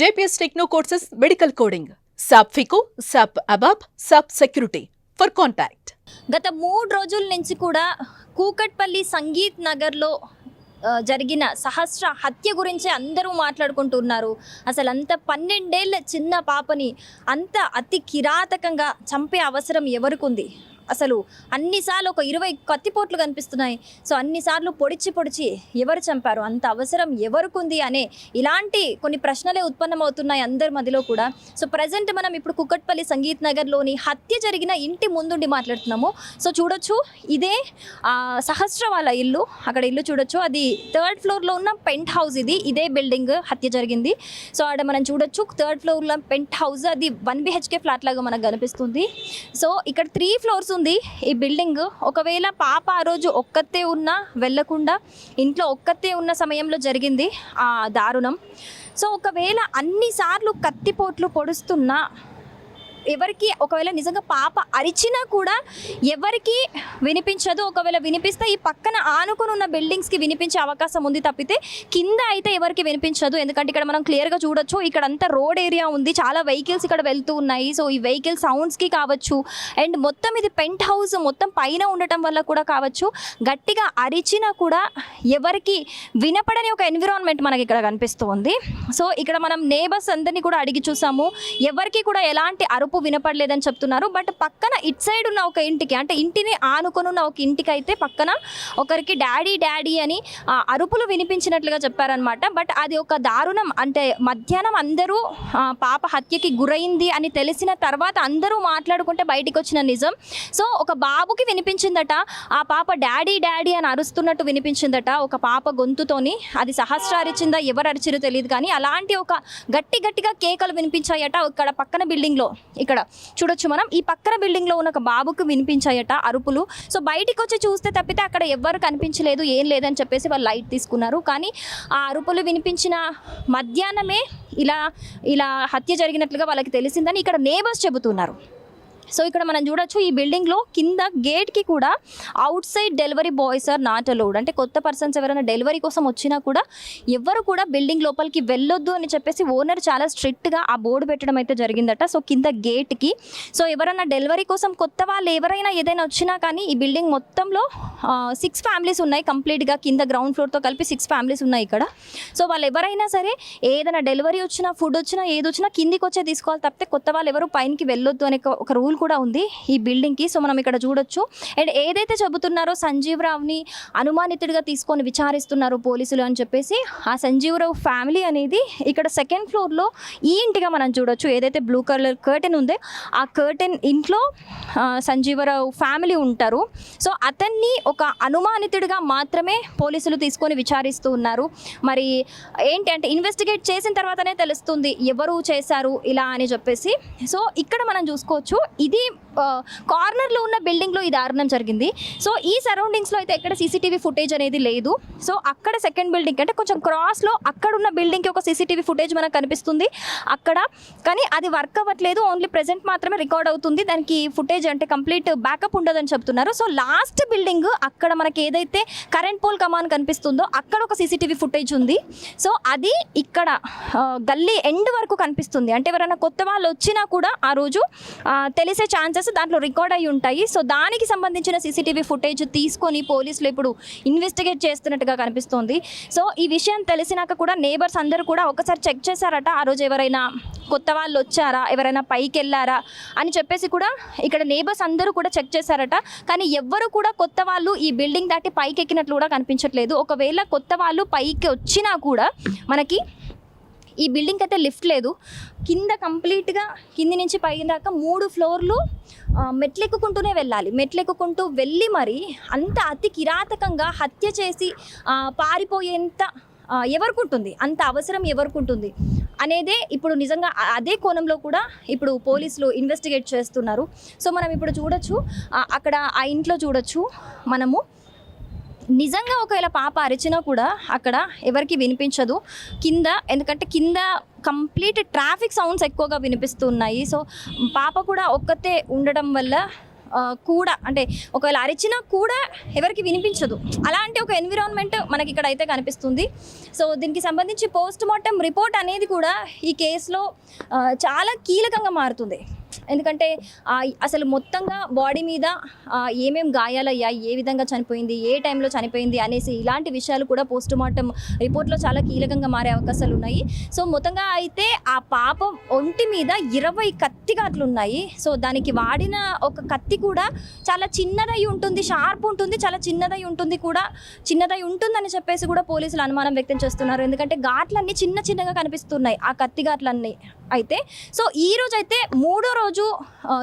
JPS techno courses medical coding SAP FICO SAP ABAP SAP security for contact. గత మూడు రోజుల నుంచి కూడా కూకట్పల్లి సంగీత్ నగర్లో జరిగిన సహస్ర హత్య గురించి అందరూ మాట్లాడుకుంటున్నారు. అసలు అంత పన్నెండేళ్ళ చిన్న పాపని అంత అతి కిరాతకంగా చంపే అవసరం ఎవరికి ఉంది అసలు అన్నిసార్లు ఒక ఇరవై కత్తిపోట్లు కనిపిస్తున్నాయి. సో అన్నిసార్లు పొడిచి పొడిచి ఎవరు చంపారు? అంత అవసరం ఎవరికుంది అనే ఇలాంటి కొన్ని ప్రశ్నలే ఉత్పన్నమవుతున్నాయి అందరి మధ్యలో కూడా. సో ప్రజెంట్ మనం ఇప్పుడు కుక్కట్పల్లి సంగీత్ నగర్లోని హత్య జరిగిన ఇంటి ముందుండి మాట్లాడుతున్నాము. సో చూడొచ్చు. ఇదే సహస్ర వాళ్ళ ఇల్లు. అక్కడ ఇల్లు చూడొచ్చు. అది థర్డ్ ఫ్లోర్లో ఉన్న పెంట్ హౌస్ ఇది. ఇదే బిల్డింగ్ హత్య జరిగింది. సో ఆడ మనం చూడొచ్చు. థర్డ్ ఫ్లోర్లో పెంట్ హౌస్ అది వన్ బిహెచ్కే ఫ్లాట్ లాగా మనకు కనిపిస్తుంది. సో ఇక్కడ త్రీ ఫ్లోర్స్ ఉంది. ఈ బిల్డింగ్ ఒకవేళ పాప ఆ రోజు ఒక్కతే ఉన్నా వెళ్ళకుండా ఇంట్లో ఒక్కతే ఉన్న సమయంలో జరిగింది ఆ దారుణం. సో ఒకవేళ అన్నిసార్లు కత్తిపోట్లు పొడుస్తున్నా ఎవరికి ఒకవేళ నిజంగా పాప అరిచినా కూడా ఎవరికి వినిపించదు ఒకవేళ వినిపిస్తే ఈ పక్కన ఆనుకుని ఉన్న బిల్డింగ్స్కి వినిపించే అవకాశం ఉంది తప్పితే కింద అయితే ఎవరికి వినిపించదు. ఎందుకంటే ఇక్కడ మనం క్లియర్గా చూడొచ్చు ఇక్కడ అంతా రోడ్ ఏరియా ఉంది. చాలా వెహికల్స్ ఇక్కడ వెళ్తూ ఉన్నాయి. సో ఈ వెహికల్ సౌండ్స్కి కావచ్చు అండ్ మొత్తం ఇది పెంట్ హౌస్ మొత్తం పైన ఉండటం వల్ల కూడా కావచ్చు. గట్టిగా అరిచినా కూడా ఎవరికి వినపడని ఒక ఎన్విరాన్మెంట్ మనకి ఇక్కడ కనిపిస్తుంది. సో ఇక్కడ మనం నేబర్స్ అందరినీ కూడా అడిగి చూసాము. ఎవరికి కూడా ఎలాంటి అరుపు వినపడలేదని చెప్తున్నారు. బట్ పక్కన ఇట్ సైడ్ ఉన్న ఒక ఇంటికి అంటే ఇంటిని ఆనుకొని ఉన్న ఒక ఇంటికి అయితే పక్కన ఒకరికి డాడీ డాడీ అని అరుపులు వినిపించినట్లుగా చెప్పారనమాట బట్ అది ఒక దారుణం. అంటే మధ్యాహ్నం అందరూ పాప హత్యకి గురైంది అని తెలిసిన తర్వాత అందరూ మాట్లాడుకుంటే బయటికి వచ్చిన నిజం. సో ఒక బాబుకి వినిపించిందట ఆ పాప డాడీ డాడీ అని అరుస్తున్నట్టు వినిపించిందట ఒక పాప గొంతుతోని. అది సహస్ర అరిచిందా ఎవరు అరిచిరో తెలియదు కానీ అలాంటి ఒక గట్టి గట్టిగా కేకలు వినిపించాయట ఇక్కడ పక్కన బిల్డింగ్లో. ఇక్కడ చూడొచ్చు మనం. ఈ పక్కన బిల్డింగ్లో ఉన్న ఒక బాబుకు వినిపించాయట అరుపులు. సో బయటికి వచ్చి చూస్తే తప్పితే అక్కడ ఎవ్వరు కనిపించలేదు ఏం లేదని చెప్పేసి వాళ్ళు లైట్ తీసుకున్నారు. కానీ ఆ అరుపులు వినిపించిన మధ్యాహ్నమే ఇలా ఇలా హత్య జరిగినట్లుగా వాళ్ళకి తెలిసిందని ఇక్కడ నేబర్స్ చెబుతున్నారు. సో ఇక్కడ మనం చూడొచ్చు ఈ బిల్డింగ్లో కింద గేట్కి కూడా outside delivery boys are not allowed అంటే కొత్త పర్సన్స్ ఎవరైనా డెలివరీ కోసం వచ్చినా కూడా ఎవరు కూడా బిల్డింగ్ లోపలికి వెళ్ళొద్దు అని చెప్పేసి ఓనర్ చాలా స్ట్రిక్ట్గా ఆ బోర్డు పెట్టడం అయితే జరిగిందట. సో కింద గేట్కి సో ఎవరైనా డెలివరీ కోసం కొత్త వాళ్ళు ఎవరైనా ఏదైనా వచ్చినా కానీ ఈ బిల్డింగ్ మొత్తంలో సిక్స్ ఫ్యామిలీస్ ఉన్నాయి కంప్లీట్గా కింద గ్రౌండ్ ఫ్లోర్తో కలిపి సిక్స్ ఫ్యామిలీస్ ఉన్నాయి ఇక్కడ. సో వాళ్ళు ఎవరైనా సరే ఏదైనా డెలివరీ వచ్చినా ఫుడ్ వచ్చినా ఏది వచ్చినా కిందికి వచ్చే తీసుకోవాలి తప్పితే కొత్త వాళ్ళు ఎవరు పైనకి వెళ్ళొద్దు అనే ఒక- ఒక రూల్ కూడా ఉంది ఈ బిల్డింగ్కి సో మనం ఇక్కడ చూడొచ్చు. అండ్ ఏదైతే చెబుతున్నారో సంజీవ్ రావుని అనుమానితుడిగా తీసుకొని విచారిస్తున్నారు పోలీసులు అని చెప్పేసి ఆ సంజీవరావు ఫ్యామిలీ అనేది ఇక్కడ సెకండ్ ఫ్లోర్లో ఈ ఇంటిగా మనం చూడొచ్చు. ఏదైతే బ్లూ కలర్ కర్టెన్ ఉందో ఆ కర్టెన్ ఇంట్లో సంజీవరావు ఫ్యామిలీ ఉంటారు. సో అతన్ని ఒక అనుమానితుడిగా మాత్రమే పోలీసులు తీసుకొని విచారిస్తూ ఉన్నారు. మరి ఏంటి అంటే ఇన్వెస్టిగేట్ చేసిన తర్వాతనే తెలుస్తుంది ఎవరు చేశారు ఇలా అని చెప్పేసి. సో ఇక్కడ మనం చూసుకోవచ్చు ఇది కార్నర్లో ఉన్న బిల్డింగ్లో ఈ దారుణం జరిగింది. సో ఈ సరౌండింగ్స్లో అయితే ఎక్కడ సీసీటీవీ ఫుటేజ్ అనేది లేదు. సో అక్కడ సెకండ్ బిల్డింగ్ అంటే కొంచెం క్రాస్లో అక్కడ ఉన్న బిల్డింగ్కి ఒక సీసీటీవీ ఫుటేజ్ మనకు కనిపిస్తుంది. అక్కడ కానీ అది వర్క్ అవ్వట్లేదు. ఓన్లీ ప్రెజెంట్ మాత్రమే రికార్డ్ అవుతుంది. దానికి ఫుటేజ్ అంటే కంప్లీట్ బ్యాకప్ ఉండదని చెప్తున్నారు. సో లాస్ట్ బిల్డింగ్ అక్కడ మనకి ఏదైతే కరెంట్ పోల్ కమాన్ కనిపిస్తుందో అక్కడ ఒక సీసీటీవీ ఫుటేజ్ ఉంది. సో అది ఇక్కడ గల్లీ ఎండ్ వరకు కనిపిస్తుంది. అంటే ఎవరైనా కొత్త వాళ్ళు వచ్చినా కూడా ఆ రోజు ఆ, తెలిసే ఛాన్సెస్ దాంట్లో రికార్డ్ అయి ఉంటాయి. సో దానికి సంబంధించిన సీసీటీవీ ఫుటేజ్ తీసుకొని పోలీసులు ఇప్పుడు ఇన్వెస్టిగేట్ చేస్తున్నట్టుగా కనిపిస్తోంది. సో ఈ విషయం తెలిసినాక కూడా నేబర్స్ అందరూ కూడా ఒకసారి చెక్ చేశారట ఆ రోజు ఎవరైనా కొత్త వాళ్ళు వచ్చారా ఎవరైనా పైకి వెళ్ళారా అని చెప్పేసి కూడా ఇక్కడ నేబర్స్ అందరూ కూడా చెక్ చేశారట. కానీ ఎవ్వరు కూడా కొత్త వాళ్ళు ఈ బిల్డింగ్ దాటి పైకి ఎక్కినట్లు కూడా కనిపించట్లేదు. ఒకవేళ కొత్త వాళ్ళు పైకి వచ్చినా కూడా మనకి ఈ బిల్డింగ్ అయితే లిఫ్ట్ లేదు. కింద కంప్లీట్గా కింది నుంచి పైన దాకా మూడు ఫ్లోర్లు ఆ, మెట్లెక్కుకుంటూనే వెళ్ళాలి. మెట్లెక్కుకుంటూ వెళ్ళి మరి అంత అతి కిరాతకంగా హత్య చేసి పారిపోయేంత ఎవరికుంటుంది? అంత అవసరం ఎవరికుంటుంది? అనేదే ఇప్పుడు నిజంగా అదే కోణంలో కూడా ఇప్పుడు పోలీసులు ఇన్వెస్టిగేట్ చేస్తున్నారు. సో మనం ఇప్పుడు చూడొచ్చు అక్కడ ఆ ఇంట్లో చూడొచ్చు మనము. నిజంగా ఒకవేళ పాప అరిచినా కూడా అక్కడ ఎవరికి వినిపించదు. కింద ఎందుకంటే కింద కంప్లీట్ ట్రాఫిక్ సౌండ్స్ ఎక్కువగా వినిపిస్తున్నాయి. సో పాప కూడా ఒక్కతే ఉండడం వల్ల కూడా అంటే ఒకవేళ అరిచినా కూడా ఎవరికి వినిపించదు. అలాంటి ఒక ఎన్విరాన్మెంట్ మనకి ఇక్కడ అయితే కనిపిస్తుంది. సో దీనికి సంబంధించి పోస్ట్ మార్టం రిపోర్ట్ అనేది కూడా ఈ కేసులో చాలా కీలకంగా మారుతుంది. ఎందుకంటే అసలు మొత్తంగా బాడీ మీద ఏమేమి ఏమేం గాయాలయ్యాయి ఏ విధంగా చనిపోయింది ఏ టైంలో చనిపోయింది అనేసి ఇలాంటి విషయాలు కూడా పోస్ట్ మార్టం రిపోర్ట్లో చాలా కీలకంగా మారే అవకాశాలు ఉన్నాయి. సో మొత్తంగా అయితే ఆ పాప ఒంటి మీద ఇరవై కత్తి ఉన్నాయి సో దానికి వాడిన ఒక కత్తి కూడా చాలా చిన్నదై ఉంటుంది షార్ప్ ఉంటుంది చాలా చిన్నదై ఉంటుంది కూడా చిన్నదై ఉంటుందని చెప్పేసి కూడా పోలీసులు అనుమానం వ్యక్తం చేస్తున్నారు. ఎందుకంటే ఘాట్లన్నీ చిన్న చిన్నగా కనిపిస్తున్నాయి ఆ కత్తి ఘాట్లన్నీ అయితే. సో ఈ రోజు అయితే మూడో రోజు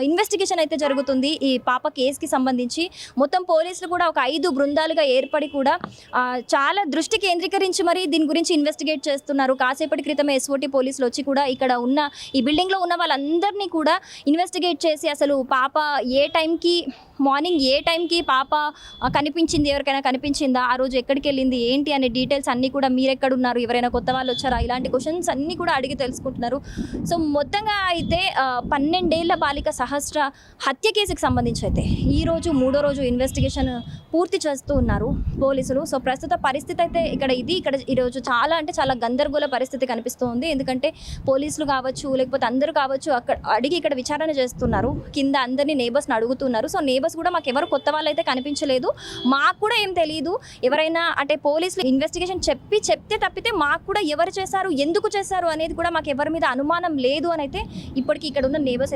ఇన్వెస్టిగేషన్ అయితే జరుగుతుంది. ఈ పాప కేసుకి సంబంధించి మొత్తం పోలీసులు కూడా ఒక ఐదు బృందాలుగా ఏర్పడి కూడా చాలా దృష్టి కేంద్రీకరించి మరి దీని గురించి ఇన్వెస్టిగేట్ చేస్తున్నారు. కాసేపటి క్రితమే ఎస్ఓటి పోలీసులు వచ్చి కూడా ఇక్కడ ఉన్న ఈ బిల్డింగ్లో ఉన్న వాళ్ళందరినీ కూడా ఇన్వెస్టిగేట్ చేసి అసలు పాప ఏ టైంకి మార్నింగ్ ఏ టైంకి పాప కనిపించింది? ఎవరికైనా కనిపించిందా? ఆ రోజు ఎక్కడికి వెళ్ళింది? ఏంటి? అనే డీటెయిల్స్ అన్నీ కూడా మీరు ఎక్కడున్నారు ఎవరైనా కొత్త వాళ్ళు వచ్చారా? ఇలాంటి క్వశ్చన్స్ అన్నీ కూడా అడిగి తెలుసుకుంటున్నారు. సో మొత్తంగా అయితే పన్నెండు పన్నెండేళ్ళ బాలిక సహస్ర హత్య కేసుకి సంబంధించి అయితే ఈరోజు మూడో రోజు ఇన్వెస్టిగేషన్ పూర్తి చేస్తూ ఉన్నారు పోలీసులు. సో ప్రస్తుత పరిస్థితి అయితే ఇక్కడ ఇది. ఇక్కడ ఈరోజు చాలా అంటే చాలా గందరగోళ పరిస్థితి కనిపిస్తుంది. ఎందుకంటే పోలీసులు కావచ్చు లేకపోతే అందరూ కావచ్చు అక్కడ అడిగి ఇక్కడ విచారణ చేస్తున్నారు. కింద అందరినీ నేబర్స్ని అడుగుతున్నారు. సో నేబర్స్ కూడా మాకు ఎవరు కొత్త వాళ్ళు అయితే కనిపించలేదు. మాకు కూడా ఏం తెలియదు ఎవరైనా అంటే పోలీసులు ఇన్వెస్టిగేషన్ చెప్పి చెప్తే తప్పితే మాకు కూడా ఎవరు చేశారు ఎందుకు చేశారు అనేది కూడా మాకు ఎవరి మీద అనుమానం లేదు అని అయితే ఇప్పటికీ ఇక్కడ ఉన్న నేబర్స్